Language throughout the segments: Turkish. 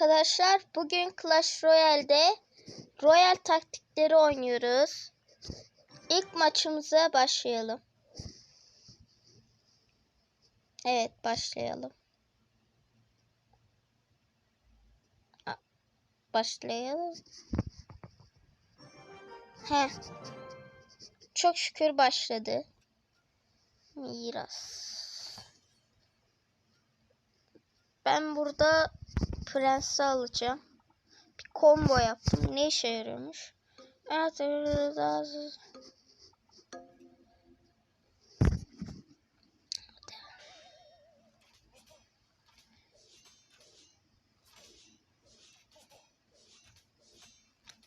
arkadaşlar. Bugün Clash Royale'de Royal taktikleri oynuyoruz. İlk maçımıza başlayalım. Evet başlayalım. Başlayalım. He. Çok şükür başladı. Miras. Ben burada prensi alacağım. Bir combo yaptım. Ne işe yarıyormuş? Evet. daha-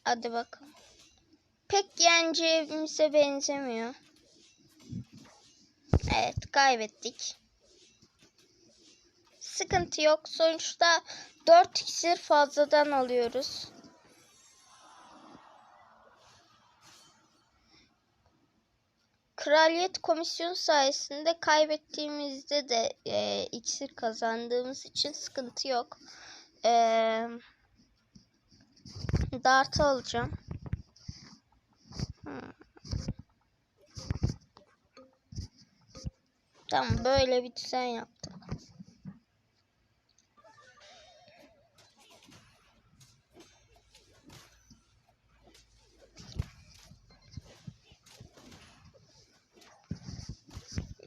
Hadi bakalım. Pek yeneceğimize benzemiyor. Evet kaybettik. Sıkıntı yok. Sonuçta 4 iksir fazladan alıyoruz. Kraliyet komisyonu sayesinde kaybettiğimizde de e, iksir kazandığımız için sıkıntı yok. E, dartı alacağım. Hmm. Tamam böyle bir düzen yaptım.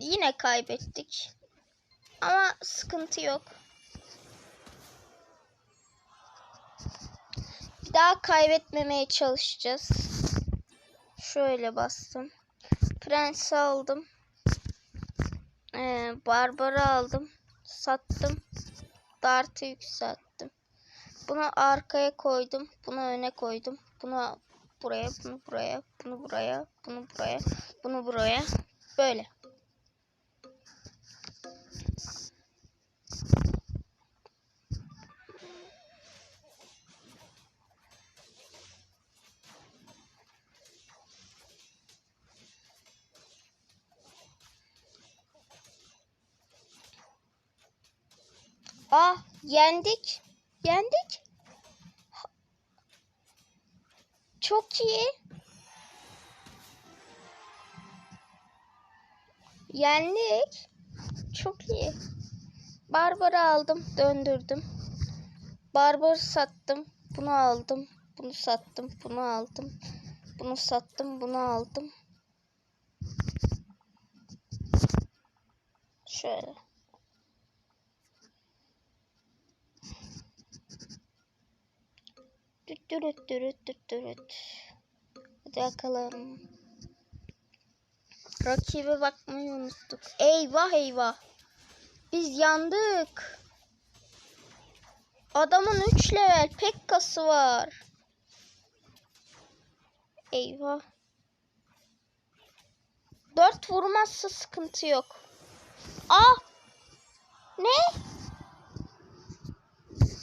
Yine kaybettik. Ama sıkıntı yok. Bir daha kaybetmemeye çalışacağız. Şöyle bastım. Prensi aldım. Ee, Barbar'ı aldım. Sattım. Dart'ı yükselttim. Bunu arkaya koydum. Bunu öne koydum. Bunu buraya, bunu buraya, bunu buraya, bunu buraya, bunu buraya. Böyle. Ah yendik. Yendik. Çok iyi. Yendik. Çok iyi. Barbar'ı aldım, döndürdüm. Barbar'ı sattım. Bunu aldım. Bunu sattım. Bunu aldım. Bunu sattım. Bunu aldım. Şöyle. Dürüt dürüt düt dürüt. Hadi bakalım. Rakibe bakmayı unuttuk. Eyvah eyvah. Biz yandık. Adamın 3 level pekkası var. Eyvah. 4 vurmazsa sıkıntı yok. Ah! Ne?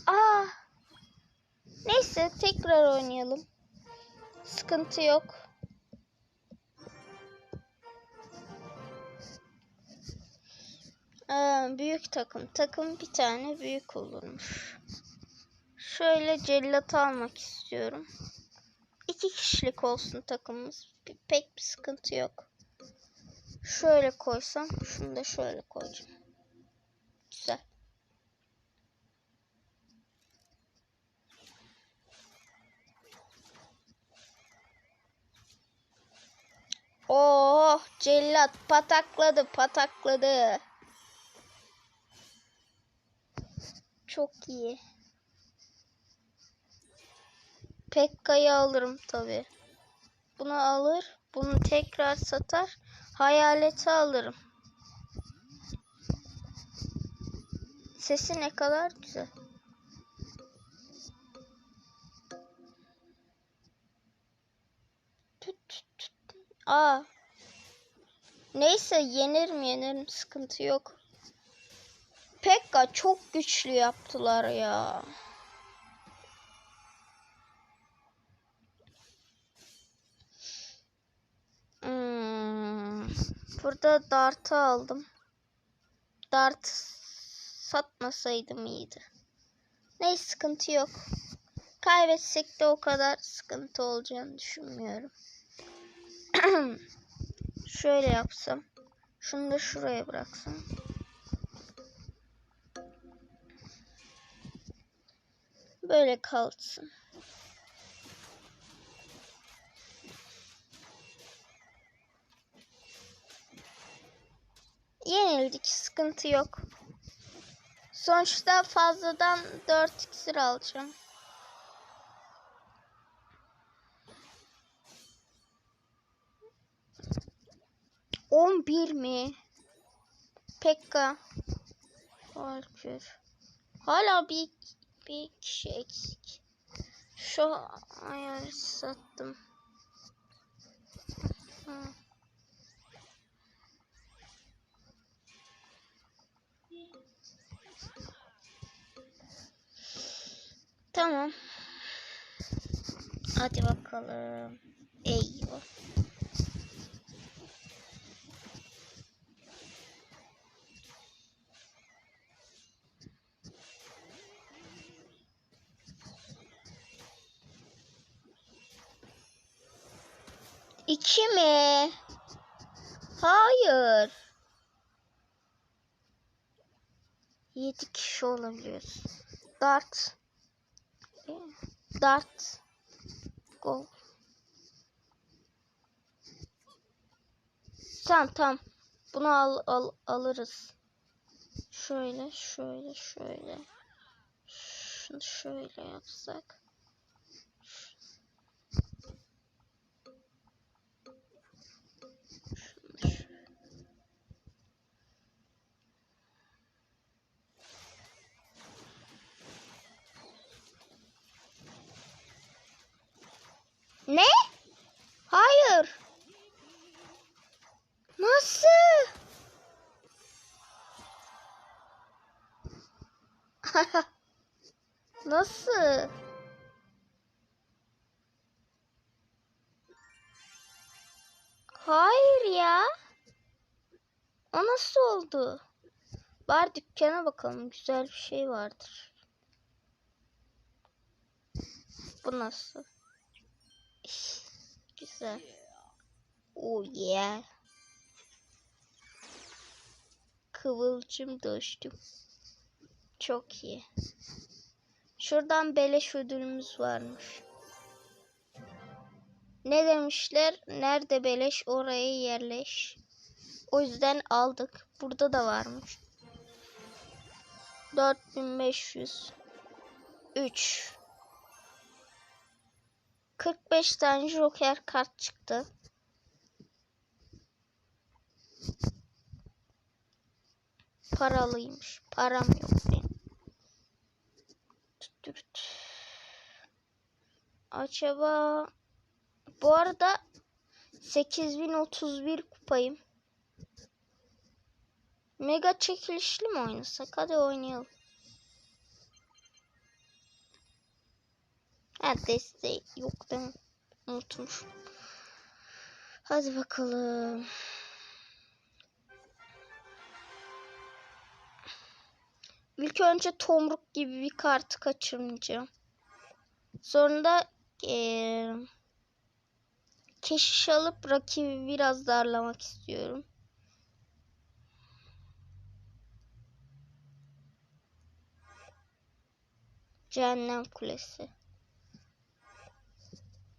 Ah! Neyse tekrar oynayalım. Sıkıntı yok. Ee, büyük takım. Takım bir tane büyük olurmuş. Şöyle cellat almak istiyorum. İki kişilik olsun takımımız. Pek bir sıkıntı yok. Şöyle koysam. Şunu da şöyle koyacağım. Güzel. Oh cellat patakladı patakladı. Çok iyi. Pekka'yı alırım tabi. Bunu alır. Bunu tekrar satar. Hayaleti alırım. Sesi ne kadar güzel. Aa. Neyse yenirim yenirim sıkıntı yok. Pekka çok güçlü yaptılar ya. Hmm. Burada dartı aldım. Dart satmasaydım iyiydi. Neyse sıkıntı yok. Kaybetsek de o kadar sıkıntı olacağını düşünmüyorum. Şöyle yapsam. Şunu da şuraya bıraksam. Böyle kalsın. Yenildik. Sıkıntı yok. Sonuçta fazladan 4 iksir alacağım. On bir mi? Pekka. Valkür. Hala bir, bir kişi eksik. Şu ayarı sattım. Tamam. Hadi bakalım. Eyvah. İki mi? Hayır. Yedi kişi olabiliyoruz. Dart. Dart. Gol. Tamam tamam. Bunu al, al alırız. Şöyle şöyle şöyle. Şunu şöyle yapsak. Oldu? Bari dükkana bakalım. Güzel bir şey vardır. Bu nasıl? Güzel. Oh yeah. Kıvılcım dostum. Çok iyi. Şuradan beleş ödülümüz varmış. Ne demişler? Nerede beleş oraya yerleş. O yüzden aldık. Burada da varmış. 4500 3 45 tane joker kart çıktı. Paralıymış. Param yok benim. Acaba bu arada 8031 kupayım. Mega çekilişli mi oynasak? Hadi oynayalım. Ha desteği yok değil mi? Unutmuş. Hadi bakalım. İlk önce tomruk gibi bir kartı kaçırmayacağım. Sonra da ee, keşiş alıp rakibi biraz darlamak istiyorum. Cehennem Kulesi.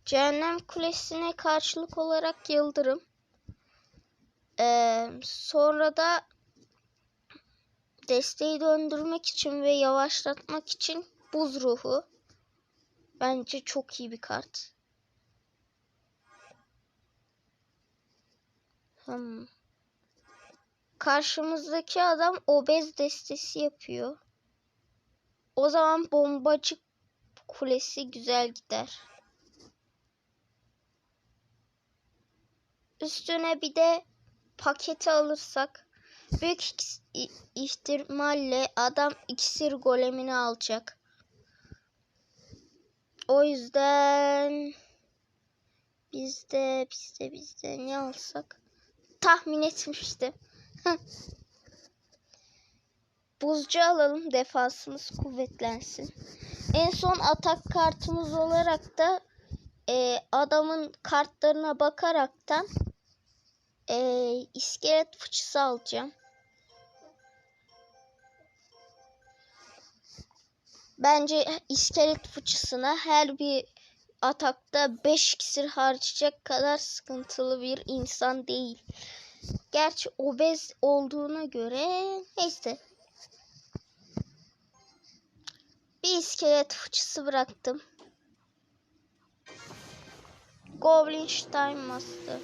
Cehennem Kulesi'ne karşılık olarak Yıldırım. Ee, sonra da desteği döndürmek için ve yavaşlatmak için Buz Ruhu. Bence çok iyi bir kart. Hmm. Karşımızdaki adam obez destesi yapıyor. O zaman bombacı kulesi güzel gider. Üstüne bir de paketi alırsak büyük ihtimalle adam iksir golemini alacak. O yüzden biz de biz de biz de ne alsak tahmin etmiştim. buzcu alalım defansımız kuvvetlensin. En son atak kartımız olarak da e, adamın kartlarına bakaraktan e, iskelet fıçısı alacağım. Bence iskelet fıçısına her bir atakta 5 iksir harcayacak kadar sıkıntılı bir insan değil. Gerçi obez olduğuna göre neyse. Bir iskelet fıçısı bıraktım. Goblin Stein Master.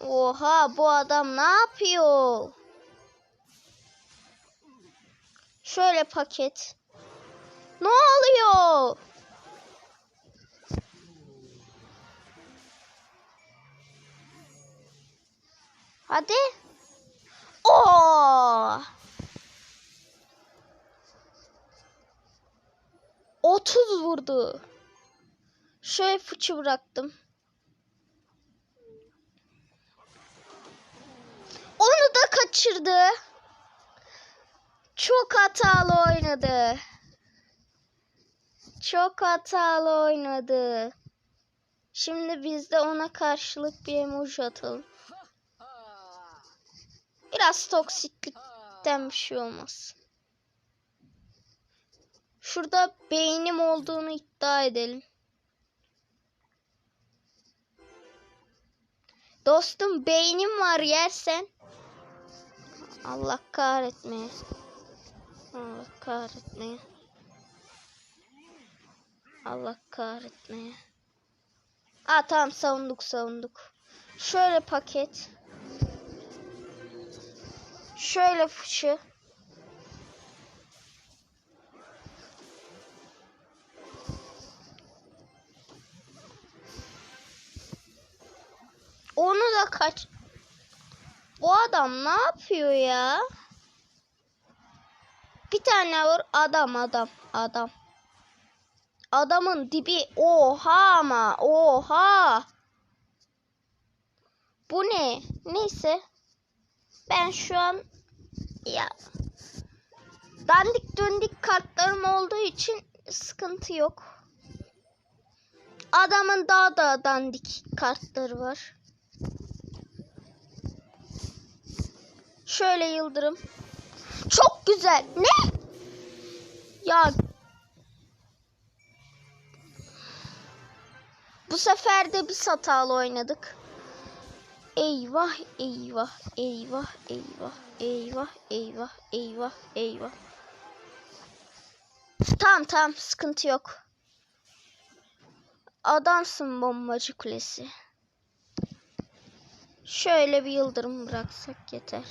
Oha bu adam ne yapıyor? Şöyle paket. Ne oluyor? Hadi. Oo! 30 vurdu. Şöyle fıçı bıraktım. Onu da kaçırdı. Çok hatalı oynadı. Çok hatalı oynadı. Şimdi biz de ona karşılık bir emoji atalım. Biraz toksiklikten bir şey olmaz. Şurada beynim olduğunu iddia edelim. Dostum beynim var yersen. Allah kahretmeye. Allah kahretmeye. Allah kahretmeye. Aa tamam savunduk savunduk. Şöyle paket. Şöyle fıçı. Onu da kaç. Bu adam ne yapıyor ya? Bir tane vur adam adam adam. Adamın dibi oha ama oha. Bu ne? Neyse. Ben şu an ya dandik döndük kartlarım olduğu için sıkıntı yok. Adamın daha da dandik kartları var. Şöyle yıldırım. Çok güzel. Ne? Ya Bu sefer de biz hatalı oynadık. Eyvah eyvah eyvah eyvah eyvah eyvah eyvah eyvah. Tamam tamam sıkıntı yok. Adamsın bombacı kulesi. Şöyle bir yıldırım bıraksak yeter.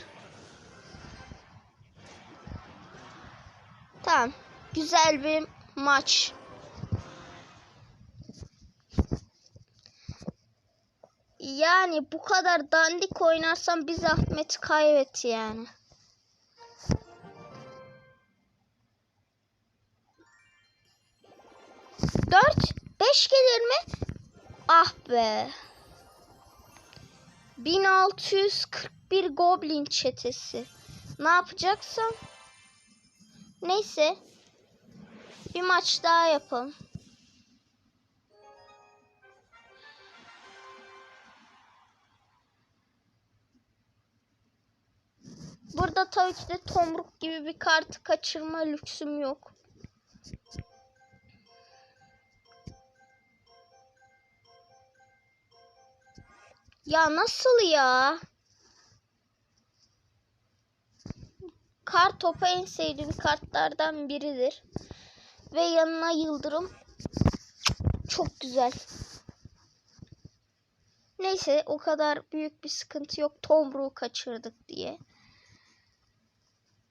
Tamam. Güzel bir maç. Yani bu kadar dandik oynarsam bir zahmet kaybet yani. Dört, beş gelir mi? Ah be. 1641 Goblin çetesi. Ne yapacaksam? Neyse. Bir maç daha yapalım. Burada tabii ki de tomruk gibi bir kartı kaçırma lüksüm yok. Ya nasıl ya? Kar topu en sevdiğim kartlardan biridir. Ve yanına yıldırım. Çok güzel. Neyse o kadar büyük bir sıkıntı yok. Tomruğu kaçırdık diye.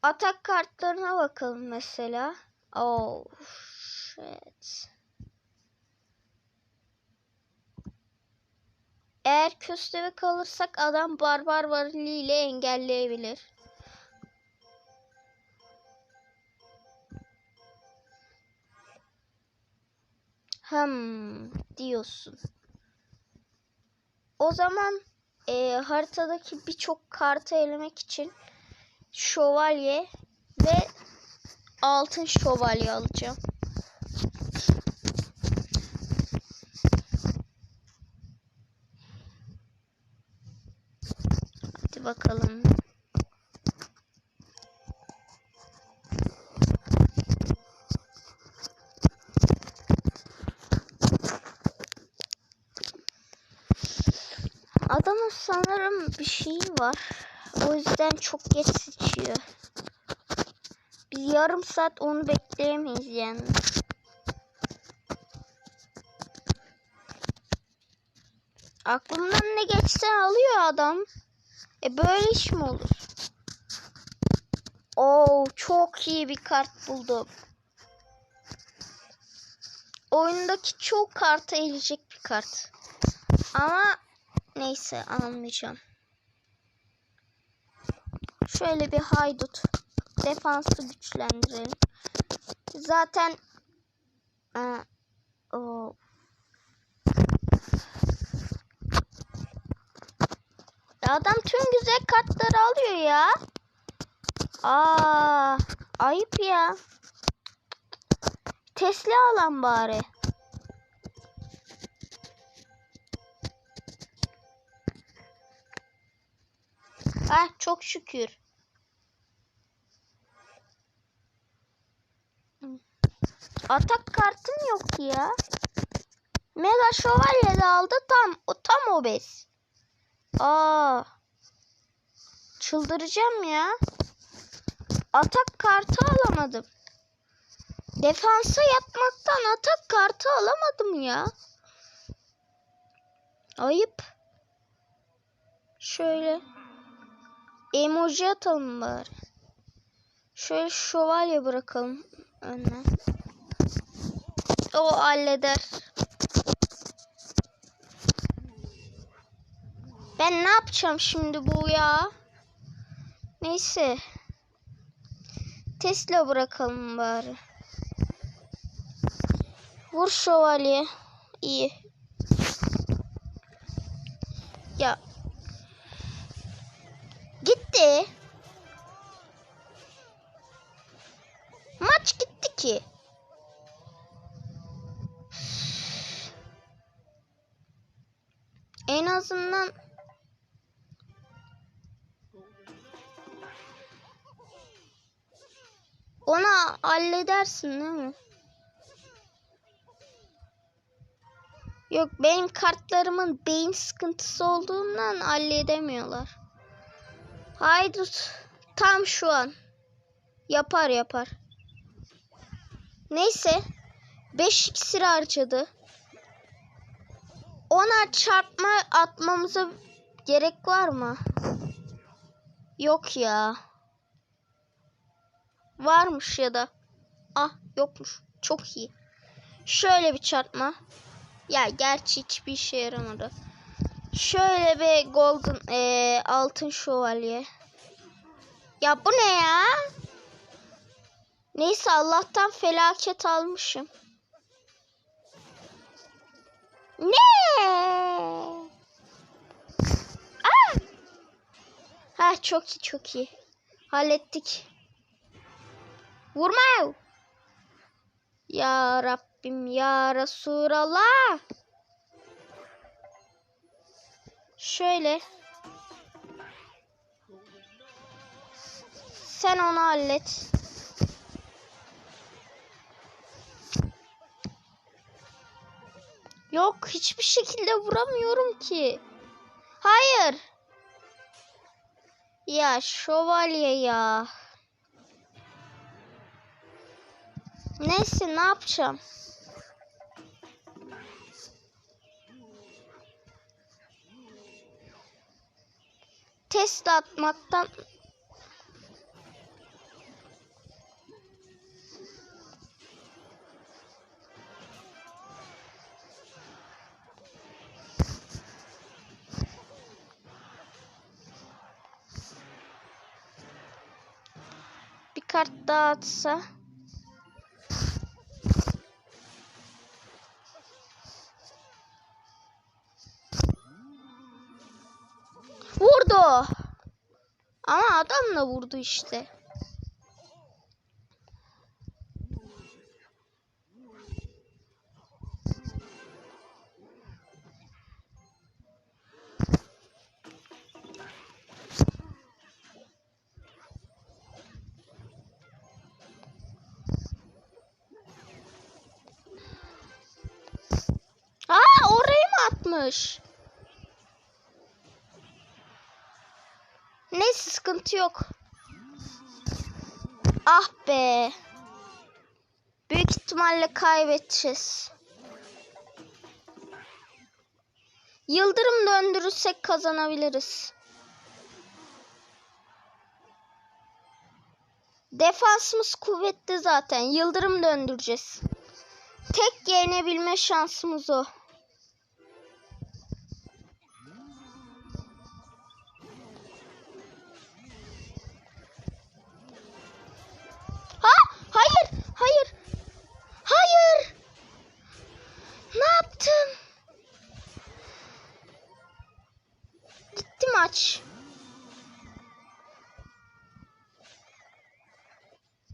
Atak kartlarına bakalım mesela. Oh shit. Eğer kösteve kalırsak adam barbar variliyle engelleyebilir. Hmm diyorsun. O zaman e, haritadaki birçok kartı elemek için şövalye ve altın şövalye alacağım. Hadi bakalım. Var. O yüzden çok geç sıçıyor. Biz yarım saat onu bekleyemeyiz yani. Aklımdan ne geçse alıyor adam. E böyle iş mi olur? Oo çok iyi bir kart buldum. Oyundaki çoğu karta elecek bir kart. Ama neyse almayacağım. Şöyle bir haydut. Defansı güçlendirelim. Zaten Aa, o adam tüm güzel kartları alıyor ya. Aa, ayıp ya. Tesla alan bari. Ah çok şükür. Atak kartım yok ya. Mega şövalye de aldı tam o tam obez. Aa. Çıldıracağım ya. Atak kartı alamadım. Defansa yatmaktan atak kartı alamadım ya. Ayıp. Şöyle. Emoji atalım bari. Şöyle şövalye bırakalım önüne. O halleder. Ben ne yapacağım şimdi bu ya? Neyse. Tesla bırakalım bari. Vur şövalye. İyi. Ya. Gitti. Maç gitti ki. En azından ona halledersin değil mi? Yok benim kartlarımın beyin sıkıntısı olduğundan halledemiyorlar. Haydi tam şu an. Yapar yapar. Neyse. 5 iksir harcadı. Ona çarpma atmamıza gerek var mı? Yok ya. Varmış ya da. Ah yokmuş. Çok iyi. Şöyle bir çarpma. Ya gerçi hiçbir işe yaramadı. Şöyle bir golden ee, altın şövalye. Ya bu ne ya? Neyse Allah'tan felaket almışım. Ne? Aa! Ha çok iyi çok iyi. Hallettik. Vurma. Ya Rabbim ya Resulallah. Şöyle. Sen onu hallet. Yok hiçbir şekilde vuramıyorum ki. Hayır. Ya şövalye ya. Neyse ne yapacağım? Test atmaktan bir kart daha atsa. Vurdu. Ama adam Kalkanla vurdu işte. Aa orayı mı atmış? Neyse sıkıntı yok. Ah be. Büyük ihtimalle kaybedeceğiz. Yıldırım döndürürsek kazanabiliriz. Defansımız kuvvetli zaten. Yıldırım döndüreceğiz. Tek yenebilme şansımız o. Hayır! Hayır! Hayır! Ne yaptım? Gitti maç.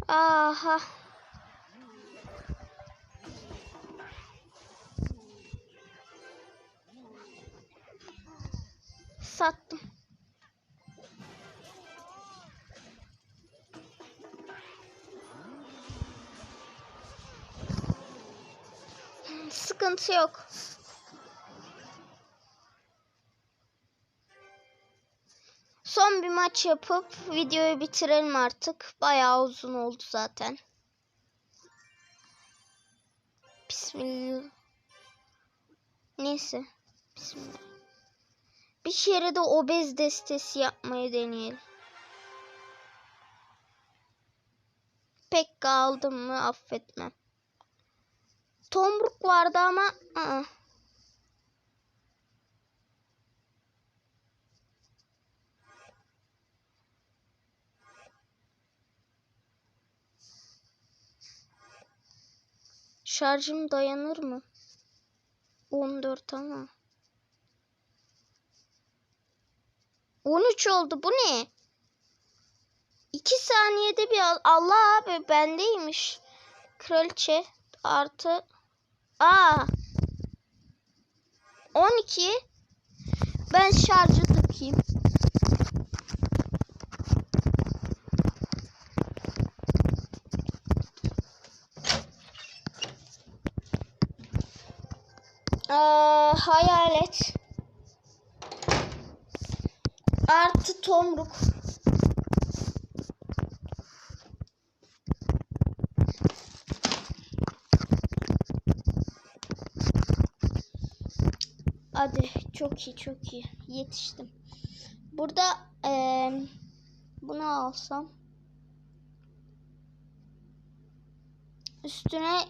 Aha. Sattım. Sıkıntı yok. Son bir maç yapıp videoyu bitirelim artık. Bayağı uzun oldu zaten. Bismillah. Neyse. Bismillah. Bir kere de obez destesi yapmayı deneyelim. Pek kaldım mı affetmem. Tomruk vardı ama ı-ı. Şarjım dayanır mı? 14 ama. 13 oldu. Bu ne? 2 saniyede bir al- Allah abi bendeymiş. Kraliçe artı Aa. 12. Ben şarjı takayım. Aa, hayalet. Artı tomruk. Hadi çok iyi çok iyi yetiştim. Burada eee, bunu alsam üstüne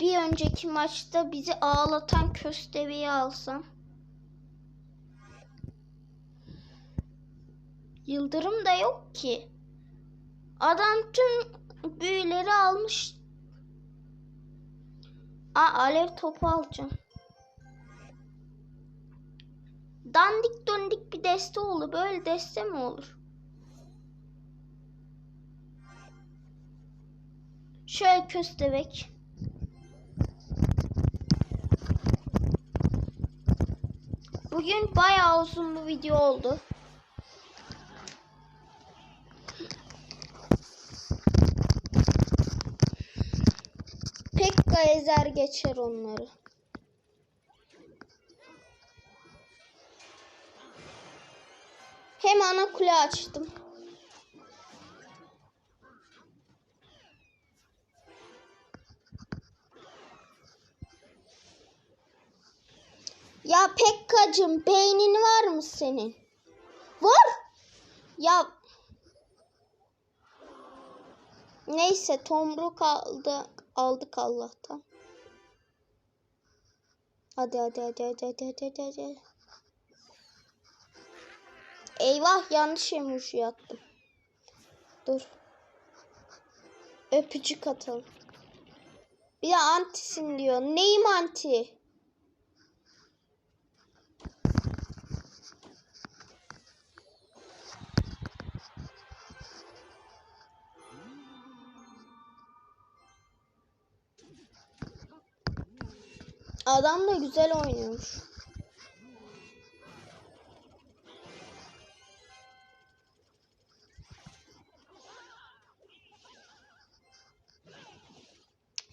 bir önceki maçta bizi ağlatan köstebeği alsam. Yıldırım da yok ki. Adam tüm büyüleri almış. Aa, alev topu alacağım. Dandik döndik bir deste oldu. Böyle deste mi olur? Şöyle köstebek. Bugün bayağı uzun bir video oldu. Pekka ezer geçer onları. Hem ana kule açtım. Ya Pekkacım beynin var mı senin? Var. Ya Neyse tomruk aldı, aldık Allah'tan. Hadi hadi hadi hadi hadi hadi hadi. Eyvah yanlış emoji attım. Dur. Öpücük atalım. Bir de antisin diyor. Neyim anti? Adam da güzel oynuyormuş.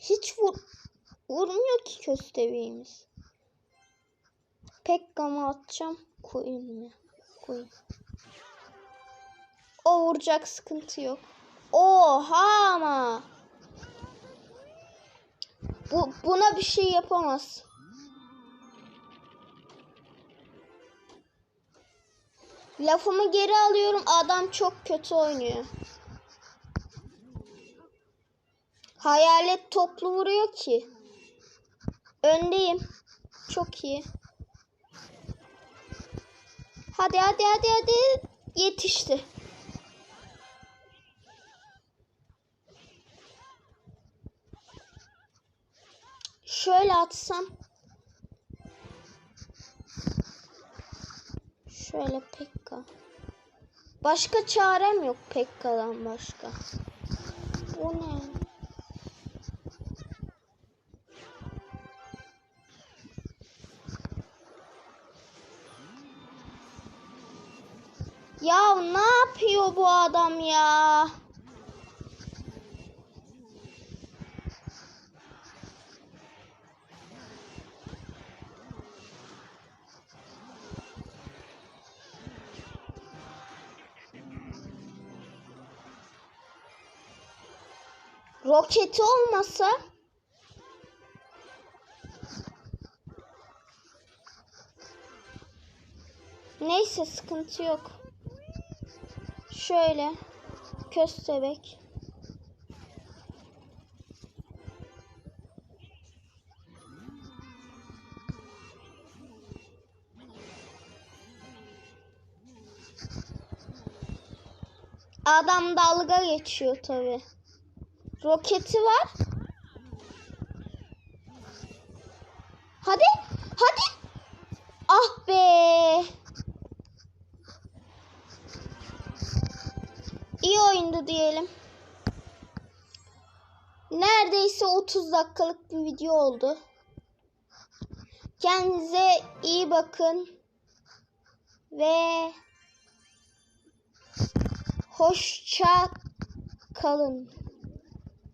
Hiç vur vurmuyor ki köstebeğimiz. Pek gama atacağım. Koyun mu? Koyun. O vuracak sıkıntı yok. Oha ama. Bu, buna bir şey yapamaz. Lafımı geri alıyorum. Adam çok kötü oynuyor. Hayalet toplu vuruyor ki. Öndeyim. Çok iyi. Hadi hadi hadi hadi. Yetişti. Şöyle atsam. Şöyle Pekka. Başka çarem yok Pekka'dan başka. O ne? Bu adam ya? Roketi olmasa Neyse sıkıntı yok. Şöyle köstebek. Adam dalga geçiyor tabi. Roketi var. Dakikalık bir video oldu. Kendinize iyi bakın. Ve hoşça kalın.